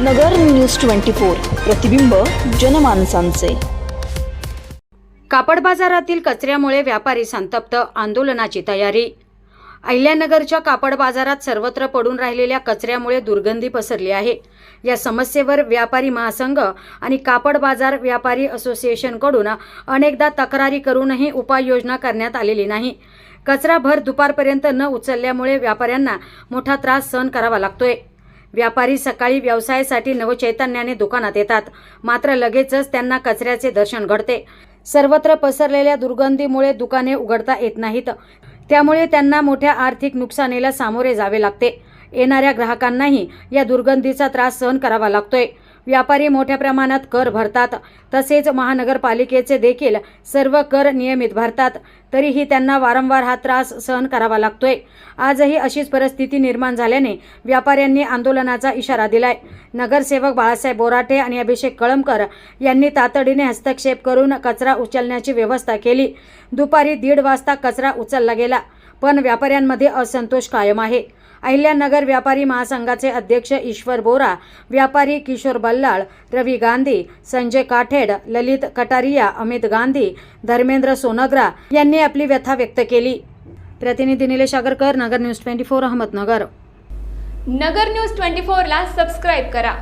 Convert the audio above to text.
नगर news twenty four प्रतिबिंब जनमानसांचे. कापड बाजारातील कचऱ्यामुळे व्यापारी संतप्त आंदोलनाची तयारी. अहिल्यानगरच्या कापड बाजारात सर्वत्र पडून राहिलेल्या कचऱ्यामुळे दुर्गंधी पसरली आहे. या समस्येवर व्यापारी महासंघ आणि कापड बाजार व्यापारी असोसिएशनकडून अनेकदा तक्रारी करूनही उपाययोजना करण्यात आलेली नाही. कचरा भर दुपारपर्यंत न उचलल्यामुळे व्यापाऱ्यांना मोठा त्रास सहन करावा लागतोय. व्यापारी सकाळी व्यवसायासाठी नवचैतन्याने दुकानात येतात. मात्र लगेचच त्यांना कचऱ्याचे दर्शन घडते. सर्वत्र पसरलेल्या दुर्गंधीमुळे दुकाने उघडता येत नाहीत. त्यामुळे त्यांना मोठ्या आर्थिक नुकसानीला सामोरे जावे लागते. येणाऱ्या ग्राहकांनाही या दुर्गंधीचा त्रास सहन करावा लागतोय. व्यापारी मोठ्या प्रमाणात कर भरतात. तसेच महानगरपालिकेचे देखील सर्व कर नियमित भरतात. तरीही त्यांना वारंवार हा त्रास सहन करावा लागतोय. आजही अशीच परिस्थिती निर्माण झाल्याने व्यापाऱ्यांनी आंदोलनाचा इशारा दिलाय. नगरसेवक बाळासाहेब बोराटे आणि अभिषेक कळमकर यांनी तातडीने हस्तक्षेप करून कचरा उचलण्याची व्यवस्था केली. दुपारी दीड वाजता कचरा उचलला गेला पण व्यापाऱ्यांमध्ये असंतोष कायम आहे. अहिल्यानगर व्यापारी महासंघाचे अध्यक्ष ईश्वर बोरा व्यापारी किशोर बल्लाळ रवी गांधी संजय काठेड ललित कटारिया अमित गांधी धर्मेंद्र सोनग्रा यांनी आपली व्यथा व्यक्त केली. प्रतिनिधी Nilesh Agarkar Nagar news twenty four Ahmednagar. Nagar news twenty फोरला सबस्क्राईब करा.